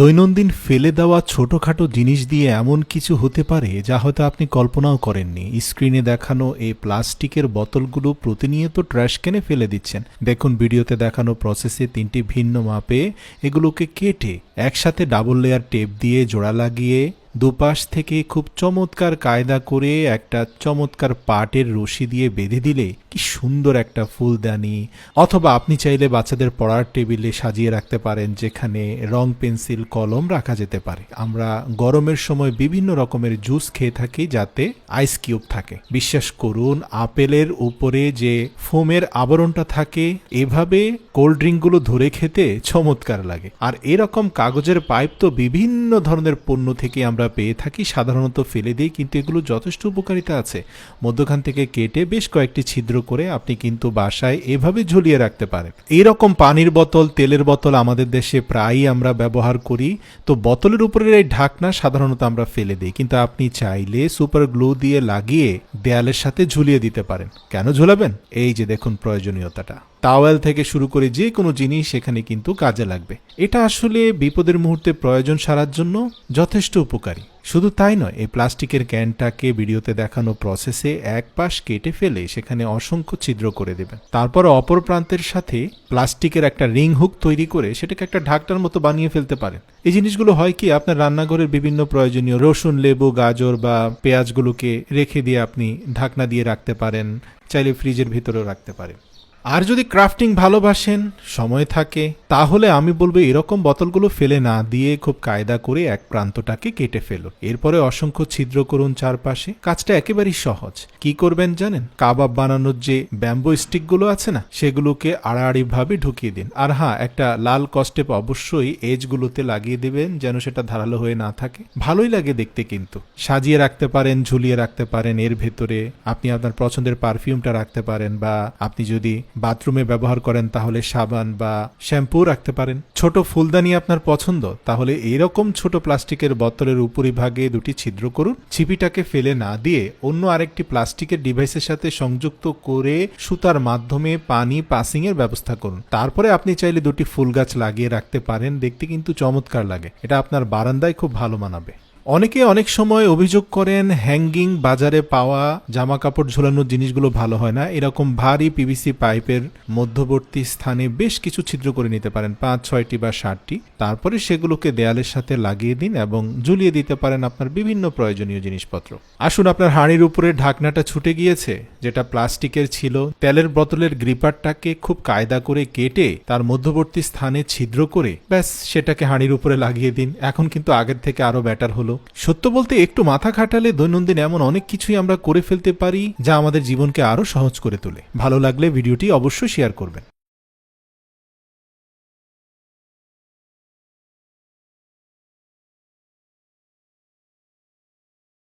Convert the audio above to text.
দৈনন্দিন ফেলে দেওয়া ছোটোখাটো জিনিস দিয়ে এমন কিছু হতে পারে যা হয়তো আপনি কল্পনাও করেননি। স্ক্রিনে দেখানো এই প্লাস্টিকের বোতলগুলো প্রতিনিয়ত ট্র্যাশ ক্যানে ফেলে দিচ্ছেন। দেখুন, ভিডিওতে দেখানো প্রসেসে তিনটি ভিন্ন মাপে এগুলোকে কেটে একসাথে ডাবল লেয়ার টেপ দিয়ে জোড়া লাগিয়ে দুপাশ থেকে খুব চমৎকার কায়দা করে একটা চমৎকার পাটের রশি দিয়ে বেঁধে দিলে কি সুন্দর একটা ফুলদানি। অথবা আপনি চাইলে বাচ্চাদের পড়ার টেবিলে সাজিয়ে রাখতে পারেন, যেখানে রং পেন্সিল, কলম রাখা যেতে পারে। আমরা গরমের সময় বিভিন্ন রকমের জুস খেয়ে থাকি যাতে আইস কিউব থাকে। বিশ্বাস করুন, আপেলের উপরে যে ফোমের আবরণটা থাকে, এভাবে কোল্ড ড্রিঙ্কগুলো ধরে খেতে চমৎকার লাগে। আর এরকম কাগজের পাইপ তো বিভিন্ন ধরনের পণ্য থেকে আমরা পেয়ে থাকি, সাধারণত ফেলে দিই, কিন্তু এগুলো যথেষ্ট উপকারিতা আছে। মধ্যখান থেকে কেটে বেশ কয়েকটি ছিদ্র করে আপনি কিন্তু বাসায় এভাবে ঝুলিয়ে রাখতে পারেন। এইরকম পানির বোতল, তেলের বোতল আমাদের দেশে প্রায়ই আমরা ব্যবহার করি। তো বোতলের উপরের এই ঢাকনা সাধারণত আমরা ফেলে দিই। কিন্তু আপনি চাইলে সুপার গ্লু দিয়ে লাগিয়ে দেয়ালের সাথে ঝুলিয়ে দিতে পারেন। কেন ঝুলাবেন? এই যে দেখুন প্রয়োজনীয়তাটা। টাওয়েল থেকে শুরু করে যে কোনো জিনিস এখানে কিন্তু কাজে লাগবে। এটা আসলে বিপদের মুহূর্তে প্রয়োজন সারার জন্য যথেষ্ট উপকারী। শুধু তাই নয়, এই প্লাস্টিকের ক্যানটাকে ভিডিওতে দেখানো প্রসেসে এক পাশ কেটে ফেলে সেখানে অসংখ্য ছিদ্র করে দেবেন তারপর অপর প্রান্তের সাথে প্লাস্টিকের একটা রিং হুক তৈরি করে সেটাকে একটা ঢাকটার মতো বানিয়ে ফেলতে পারেন। এই জিনিসগুলো হয় কি, আপনার রান্নাঘরের বিভিন্ন প্রয়োজনীয় রসুন, লেবু, গাজর বা পেঁয়াজগুলোকে রেখে দিয়ে আপনি ঢাকনা দিয়ে রাখতে পারেন, চাইলে ফ্রিজের ভিতরেও রাখতে পারেন। আর যদি ক্রাফটিং ভালোবাসেন, সময় থাকে, তাহলে আমি বলব এরকম বোতলগুলো ফেলে না দিয়ে খুব কায়দা করে এক প্রান্তটাকে কেটে ফেলুন এরপরে অসংখ্য ছিদ্র করুন চারপাশে। কাজটা একেবারেই সহজ। কি করবেন জানেন? কাবাব বানানোর যে ব্যাম্বো স্টিকগুলো আছে না, সেগুলোকে আড়াআড়ি ভাবে ঢুকিয়ে দিন। আর হ্যাঁ একটা লাল কস্টেপ অবশ্যই এজগুলোতে লাগিয়ে দেবেন যেন সেটা ধারালো হয়ে না থাকে। ভালোই লাগে দেখতে কিন্তু। সাজিয়ে রাখতে পারেন, ঝুলিয়ে রাখতে পারেন, এর ভেতরে আপনি আপনার পছন্দের পারফিউমটা রাখতে পারেন বা আপনি যদি বাথরুমে ব্যবহার করেন, তাহলে সাবান বা শ্যাম্পু রাখতে পারেন। ছোট ফুলদানি আপনার পছন্দ, তাহলে এরকম ছোট প্লাস্টিকের বোতলের উপরিভাগে দুটি ছিদ্র করুন। ছিপিটাকে ফেলে না দিয়ে অন্য আরেকটি প্লাস্টিকের ডিভাইসের সাথে সংযুক্ত করে সুতার মাধ্যমে পানি পাসিং এর ব্যবস্থা করুন। তারপরে আপনি চাইলে দুটি ফুল গাছ লাগিয়ে রাখতে পারেন, দেখতে কিন্তু চমৎকার লাগে। এটা আপনার বারান্দায় খুব ভালো মানাবে। অনেকে অনেক সময় অভিযোগ করেন হ্যাঙ্গিং বাজারে পাওয়া জামা কাপড় ঝোলানোর জিনিসগুলো ভালো হয় না। এরকম ভারী পিভিসি পাইপের মধ্যবর্তী স্থানে বেশ কিছু ছিদ্র করে নিতে পারেন, পাঁচ, ছয়টি বা ষাটটি তারপরে সেগুলোকে দেয়ালের সাথে লাগিয়ে দিন এবং ঝুলিয়ে দিতে পারেন আপনার বিভিন্ন প্রয়োজনীয় জিনিসপত্র। আসুন আপনার হাঁড়ির উপরে ঢাকনাটা ছুটে গিয়েছে, যেটা প্লাস্টিকের ছিল। তেলের বোতলের গ্রিপারটাকে খুব কায়দা করে কেটে তার মধ্যবর্তী স্থানে ছিদ্র করে ব্যাস সেটাকে হাঁড়ির উপরে লাগিয়ে দিন। এখন কিন্তু আগের থেকে আরও ব্যাটার হলো। সত্য বলতে একটু মাথা খাটালে দৈনন্দিন এমন অনেক কিছুই আমরা করে ফেলতে পারি যা আমাদের জীবনকে আরও সহজ করে তোলে। ভালো লাগলে ভিডিওটি অবশ্যই শেয়ার করবেন।